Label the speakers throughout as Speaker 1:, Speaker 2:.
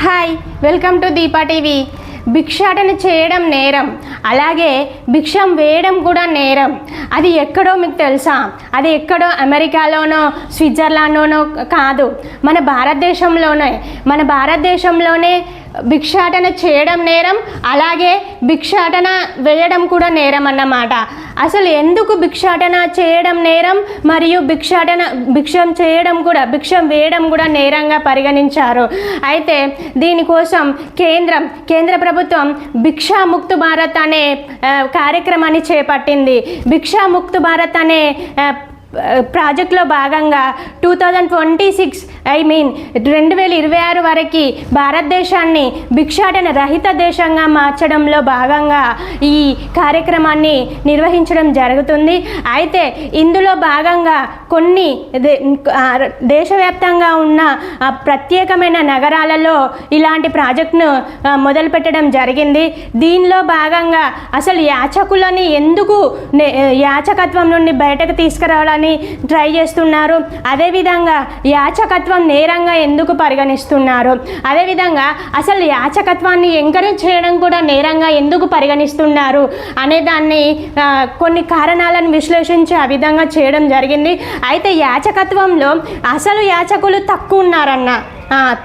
Speaker 1: Hi welcome to Deepa TV. భిక్షాటన చేయడం నేరం. అలాగే భిక్షం వేయడం కూడా నేరం. అది ఎక్కడో మీకు తెలుసా? అది ఎక్కడో అమెరికాలోనో స్విట్జర్లాండ్లోనో కాదు. మన భారతదేశంలోనే. మన భారతదేశంలోనే భిక్షాటన చేయడం నేరం అలాగే భిక్షాటన వేయడం కూడా నేరం అన్నమాట. అసలు ఎందుకు భిక్షాటన చేయడం నేరం మరియు భిక్షాటన భిక్షం చేయడం కూడా భిక్షం వేయడం కూడా నేరంగా పరిగణించారు. అయితే దీనికోసం కేంద్రం కేంద్ర ప్రభుత్వం భిక్షాముక్తు భారత్ అనే కార్యక్రమాన్ని చేపట్టింది. భిక్షాముక్తు భారత్ అనే ప్రాజెక్ట్లో భాగంగా two thousand twenty six I mean రెండు వేల ఇరవై ఆరు వరకు భారతదేశాన్ని భిక్షాటన రహిత దేశంగా మార్చడంలో భాగంగా ఈ కార్యక్రమాన్ని నిర్వహించడం జరుగుతుంది. అయితే ఇందులో భాగంగా కొన్ని దే- దేశవ్యాప్తంగా ఉన్న ప్రత్యేకమైన నగరాలలో ఇలాంటి ప్రాజెక్టును మొదలు మొదలుపెట్టడం జరిగింది. దీనిలో భాగంగా అసలు యాచకులని ఎందుకు నే- యాచకత్వం నుండి బయటకు తీసుకురావాలని ట్రై చేస్తున్నారు. అదేవిధంగా యాచకత్వం నేరంగా ఎందుకు పరిగణిస్తున్నారు? అదేవిధంగా అసలు యాచకత్వాన్ని ఎంకరేజ్ చేయడం కూడా నేరంగా ఎందుకు పరిగణిస్తున్నారు? అనే దాన్ని కొన్ని కారణాలను విశ్లేషించి ఆ విధంగా చేయడం జరిగింది. అయితే యాచకత్వంలో అసలు యాచకులు తక్కువ ఉన్నారన్న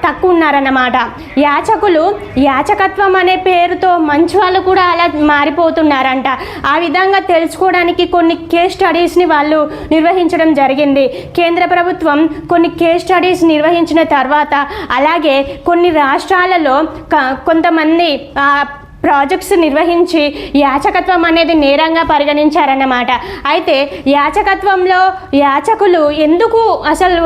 Speaker 1: తక్కువ ఉన్నారన్నమాట యాచకులు యాచకత్వం అనే పేరుతో మంచి వాళ్ళు కూడా అలా మారిపోతున్నారంట. ఆ విధంగా తెలుసుకోవడానికి కొన్ని కేస్ స్టడీస్ని వాళ్ళు నిర్వహించడం జరిగింది. కేంద్ర ప్రభుత్వం కొన్ని కేస్ స్టడీస్ నిర్వహించిన తర్వాత అలాగే కొన్ని రాష్ట్రాలలో క- కొంతమంది ప్రాజెక్ట్స్ నిర్వహించి యాచకత్వం అనేది నేరంగా పరిగణించారన్నమాట. అయితే యాచకత్వంలో యాచకులు ఎందుకు అసలు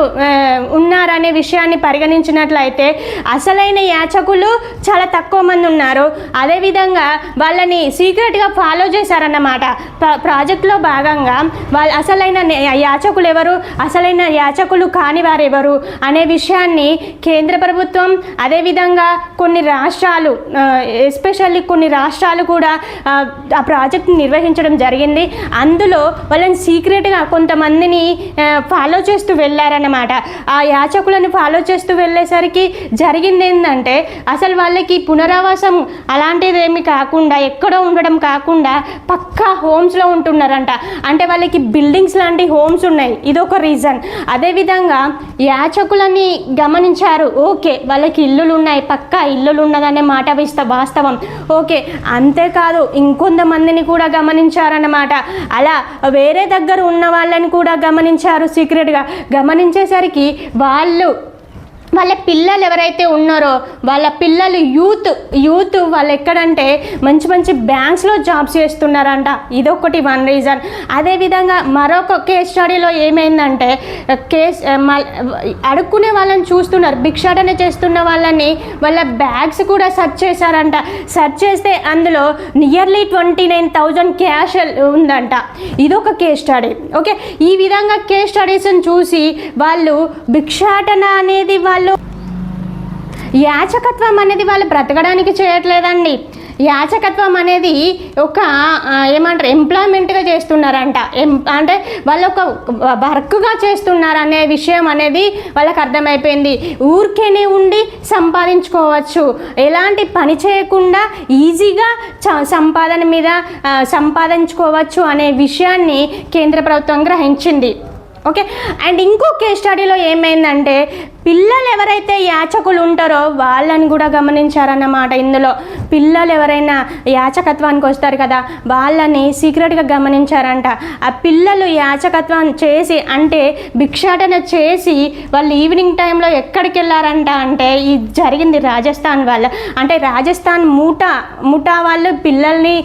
Speaker 1: ఉన్నారనే విషయాన్ని పరిగణించినట్లయితే అసలైన యాచకులు చాలా తక్కువ మంది ఉన్నారు. అదేవిధంగా వాళ్ళని సీక్రెట్గా ఫాలో చేశారన్నమాట. ప్రాజెక్ట్లో భాగంగా వాళ్ళ అసలైన నే- యాచకులు ఎవరు అసలైన యాచకులు కాని వారు ఎవరు అనే విషయాన్ని కేంద్ర ప్రభుత్వం అదేవిధంగా కొన్ని రాష్ట్రాలు ఎస్పెషల్లీ కొన్ని రాష్ట్రాలు కూడా ఆ, ఆ ప్రాజెక్ట్ నిర్వహించడం జరిగింది. అందులో వాళ్ళని సీక్రెట్గా కొంతమందిని ఫాలో చేస్తూ వెళ్ళారన్నమాట. ఆ యాచకులను ఫాలో చేస్తూ వెళ్ళేసరికి జరిగింది ఏంటంటే అసలు వాళ్ళకి పునరావాసం అలాంటిది ఏమి కాకుండా ఎక్కడో ఉండడం కాకుండా పక్కా హోమ్స్లో ఉంటున్నారంట. అంటే వాళ్ళకి బిల్డింగ్స్ లాంటి హోమ్స్ ఉన్నాయి. ఇదొక రీజన్. అదేవిధంగా యాచకులని గమనించారు. ఓకే వాళ్ళకి ఇల్లులు ఉన్నాయి పక్కా ఇల్లులు ఉన్నదనే మాట విస్త వాస్తవం. ఓకే అంతేకాదు ఇంకొంతమందిని కూడా గమనించారన్నమాట. అలా వేరే దగ్గర ఉన్న వాళ్ళని కూడా గమనించారు సీక్రెట్గా గమనించేసరికి వాళ్ళు వాళ్ళ పిల్లలు ఎవరైతే ఉన్నారో వాళ్ళ పిల్లలు యూత్ యూత్ వాళ్ళు ఎక్కడంటే మంచి మంచి బ్యాంక్స్లో జాబ్స్ చేస్తున్నారంట. ఇదొకటి వన్ రీజన్ అదేవిధంగా మరొక కేస్ స్టడీలో ఏమైందంటే కేస్ మ- అడుక్కునే వాళ్ళని చూస్తున్నారు. భిక్షాటన చేస్తున్న వాళ్ళని వాళ్ళ బ్యాగ్స్ కూడా సెర్చ్ చేశారంట. సెర్చ్ చేస్తే అందులో nearly twenty nine thousand cash ఉందంట. ఇదొక కేస్ స్టడీ ఓకే ఈ విధంగా కేస్ స్టడీస్ని చూసి వాళ్ళు భిక్షాటన అనేది వాళ్ళు యాచకత్వం అనేది వాళ్ళు బ్రతకడానికి చేయట్లేదండి. యాచకత్వం అనేది ఒక ఏమంటారు ఎంప్లాయ్మెంట్గా చేస్తున్నారంట. ఎం అంటే వాళ్ళు ఒక వర్క్గా చేస్తున్నారు అనే విషయం అనేది వాళ్ళకి అర్థమైపోయింది. ఊరికేనే ఉండి సంపాదించుకోవచ్చు. ఎలాంటి పని చేయకుండా ఈజీగా చ- సంపాదన మీద సంపాదించుకోవచ్చు అనే విషయాన్ని కేంద్ర ప్రభుత్వం గ్రహించింది. ఓకే? అండ్ ఇంకో కేస్ స్టడీలో ఏమైందంటే పిల్లలు ఎవరైతే యాచకులు ఉంటారో వాళ్ళని కూడా గమనించారన్నమాట ఇందులో. పిల్లలు ఎవరైనా యాచకత్వానికి వస్తారు కదా వాళ్ళని సీక్రెట్గా గమనించారంట. ఆ పిల్లలు యాచకత్వం చేసి అంటే భిక్షాటన చేసి వాళ్ళు ఈవినింగ్ టైంలో ఎక్కడికి వెళ్ళారంట అంటే ఇది జరిగింది రాజస్థాన్ వాళ్ళు. అంటే రాజస్థాన్ మూటా ముఠా వాళ్ళు పిల్లల్ని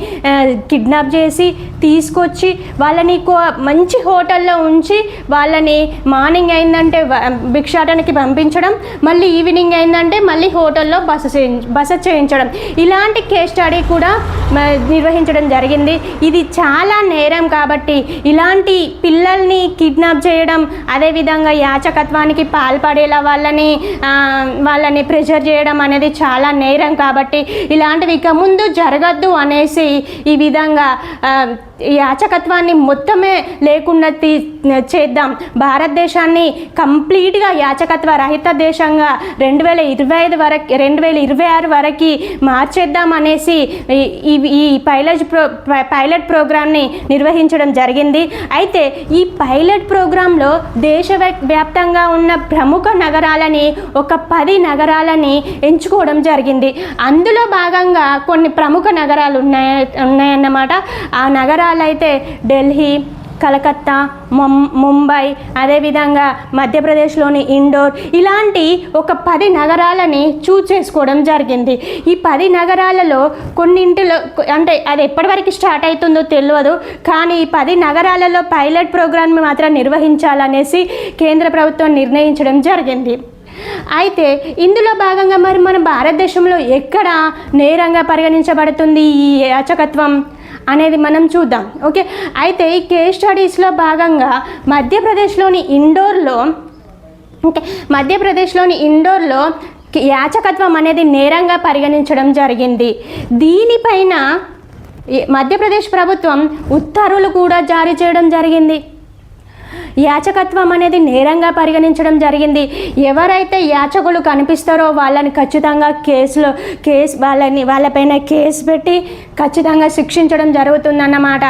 Speaker 1: కిడ్నాప్ చేసి తీసుకొచ్చి వాళ్ళని మంచి హోటల్లో ఉంచి వాళ్ళని మార్నింగ్ అయిందంటే భిక్షాటనకి భిక్షాటనకి పంపించడం మళ్ళీ ఈవినింగ్ అయిందంటే మళ్ళీ హోటల్లో బస బస చేయించడం. ఇలాంటి కేస్ స్టడీ కూడా మ- నిర్వహించడం జరిగింది. ఇది చాలా నేరం కాబట్టి ఇలాంటి పిల్లల్ని కిడ్నాప్ చేయడం అదేవిధంగా యాచకత్వానికి పాల్పడేలా వాళ్ళని వాళ్ళని ప్రెషర్ చేయడం అనేది చాలా నేరం కాబట్టి ఇలాంటివి ఇక ముందు జరగద్దు అనేసి ఈ విధంగా యాచకత్వాన్ని మొత్తమే లేకుండా తీ చేద్దాం. భారతదేశాన్ని కంప్లీట్గా యాచకత్వ రహిత దేశంగా రెండు వేల ఇరవై ఐదు వరకు రెండు వేల ఇరవై ఆరు వరకు మార్చేద్దాం అనేసి ఈ- ఈ పైలట్ ప్రో పై- పైలట్ ప్రోగ్రామ్ని నిర్వహించడం జరిగింది. అయితే ఈ పైలట్ ప్రోగ్రాంలో దేశ వ్యాప్తంగా ఉన్న ప్రముఖ నగరాలని ఒక పది నగరాలని ఎంచుకోవడం జరిగింది. అందులో భాగంగా కొన్ని ప్రముఖ నగరాలు ఉన్నాయి ఉన్నాయన్నమాట. ఆ నగరాలు అయితే ఢిల్లీ కలకత్తా ముం ముంబై అదేవిధంగా మధ్యప్రదేశ్లోని ఇండోర్ ఇలాంటి ఒక పది నగరాలని చూజ్ చేసుకోవడం జరిగింది. ఈ పది నగరాలలో కొన్నింటిలో అంటే అది ఎప్పటివరకు స్టార్ట్ అవుతుందో తెలియదు కానీ ఈ పది నగరాలలో పైలట్ ప్రోగ్రామ్ మాత్రం నిర్వహించాలనేసి కేంద్ర ప్రభుత్వం నిర్ణయించడం జరిగింది. అయితే ఇందులో భాగంగా మరి మన భారతదేశంలో ఎక్కడ నేరంగా పరిగణించబడుతుంది ఈ అచకత్వం అనేది మనం చూద్దాం. ఓకే? అయితే ఈ కేస్ స్టడీస్లో భాగంగా మధ్యప్రదేశ్లోని ఇండోర్లో ఓకే? మధ్యప్రదేశ్లోని ఇండోర్లో యాచకత్వం అనేది నేరంగా పరిగణించడం జరిగింది. దీనిపైన మధ్యప్రదేశ్ ప్రభుత్వం ఉత్తర్వులు కూడా జారీ చేయడం జరిగింది. యాచకత్వం అనేది నేరంగా పరిగణించడం జరిగింది. ఎవరైతే యాచకులు కనిపిస్తారో వాళ్ళని ఖచ్చితంగా కేసులో కేసు వాళ్ళని వాళ్ళపైన కేసు పెట్టి ఖచ్చితంగా శిక్షించడం జరుగుతుందన్నమాట.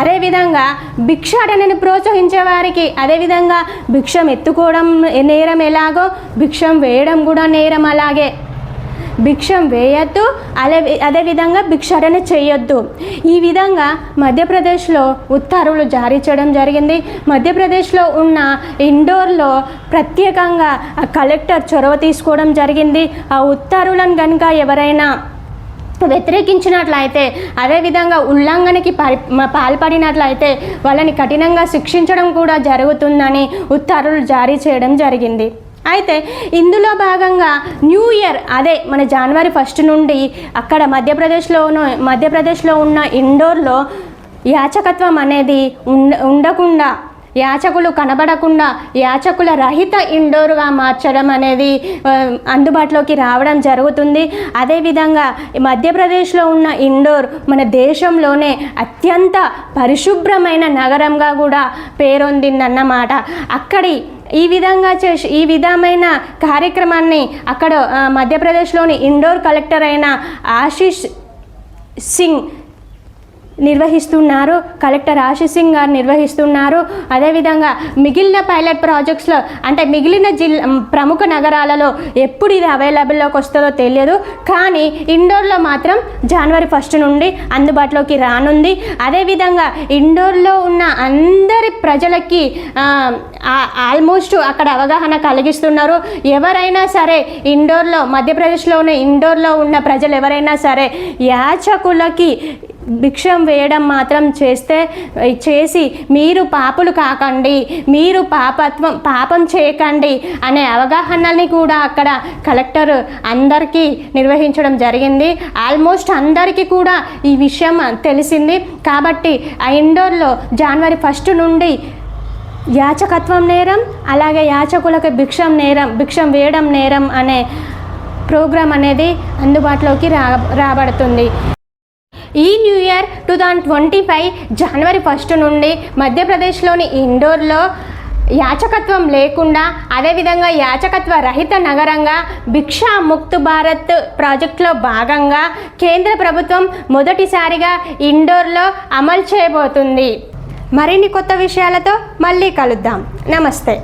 Speaker 1: అదేవిధంగా భిక్షాటనని ప్రోత్సహించే వారికి అదేవిధంగా భిక్షం ఎత్తుకోవడం నేరం ఎలాగో భిక్షం వేయడం కూడా నేరం అలాగే. భిక్షం వేయొద్దు అదే అదేవిధంగా భిక్షాటన చేయొద్దు. ఈ విధంగా మధ్యప్రదేశ్లో ఉత్తర్వులు జారీ చేయడం జరిగింది. మధ్యప్రదేశ్లో ఉన్న ఇండోర్లో ప్రత్యేకంగా ఆ కలెక్టర్ చొరవ తీసుకోవడం జరిగింది. ఆ ఉత్తర్వులను కనుక ఎవరైనా వ్యతిరేకించినట్లయితే అదేవిధంగా ఉల్లంఘనకి పరి పాల్పడినట్లయితే వాళ్ళని కఠినంగా శిక్షించడం కూడా జరుగుతుందని ఉత్తర్వులు జారీ చేయడం జరిగింది. అయితే ఇందులో భాగంగా న్యూ ఇయర్ అదే మన జనవరి ఫస్ట్ నుండి అక్కడ మధ్యప్రదేశ్లోను మధ్యప్రదేశ్లో ఉన్న ఇండోర్లో యాచకత్వం అనేది ఉండ ఉండకుండా యాచకులు కనబడకుండా యాచకుల రహిత ఇండోర్గా మార్చడం అనేది అందుబాటులోకి రావడం జరుగుతుంది. అదేవిధంగా మధ్యప్రదేశ్లో ఉన్న ఇండోర్ మన దేశంలోనే అత్యంత పరిశుభ్రమైన నగరంగా కూడా పేరొందిందన్నమాట. అక్కడి ఈ విధంగా చేసి ఈ విధమైన కార్యక్రమాన్ని అక్కడ మధ్యప్రదేశ్లోని ఇండోర్ కలెక్టర్ అయిన ఆశీష్ సింగ్ నిర్వహిస్తున్నారు కలెక్టర్ ఆశీష్ సింగ్ గారు నిర్వహిస్తున్నారు అదేవిధంగా మిగిలిన పైలట్ ప్రాజెక్ట్స్లో అంటే మిగిలిన జిల్లా ప్రముఖ నగరాలలో ఎప్పుడు ఇది అవైలబుల్లోకి వస్తుందో తెలియదు. కానీ ఇండోర్లో మాత్రం జనవరి ఫస్ట్ నుండి అందుబాటులోకి రానుంది. అదేవిధంగా ఇండోర్లో ఉన్న అందరి ప్రజలకి ఆల్మోస్ట్ అక్కడ అవగాహన కలిగిస్తున్నారు. ఎవరైనా సరే ఇండోర్లో మధ్యప్రదేశ్లో ఉన్న ఇండోర్లో ఉన్న ప్రజలు ఎవరైనా సరే యాచకులకి భిక్షం వేయడం మాత్రం చేస్తే చేసి మీరు పాపులు కాకండి మీరు పాపత్వం పాపం చేయకండి అనే అవగాహనని కూడా అక్కడ కలెక్టర్ అందరికీ నిర్వహించడం జరిగింది. ఆల్మోస్ట్ అందరికీ కూడా ఈ విషయం తెలిసింది. కాబట్టి ఆ ఇండోర్లో జనవరి ఫస్ట్ నుండి యాచకత్వం నేరం అలాగే యాచకులకు భిక్షం నేరం భిక్షం వేయడం నేరం అనే ప్రోగ్రాం అనేది అందుబాటులోకి రా రాబడుతుంది. ఈ new year two thousand twenty five January first నుండి మధ్యప్రదేశ్లోని ఇండోర్లో యాచకత్వం లేకుండా అదేవిధంగా యాచకత్వ రహిత నగరంగా భిక్షా ముక్త్ భారత్ ప్రాజెక్టులో భాగంగా కేంద్ర ప్రభుత్వం మొదటిసారిగా ఇండోర్లో అమలు చేయబోతుంది. మరిన్ని కొత్త విషయాలతో మళ్ళీ కలుద్దాం. నమస్తే.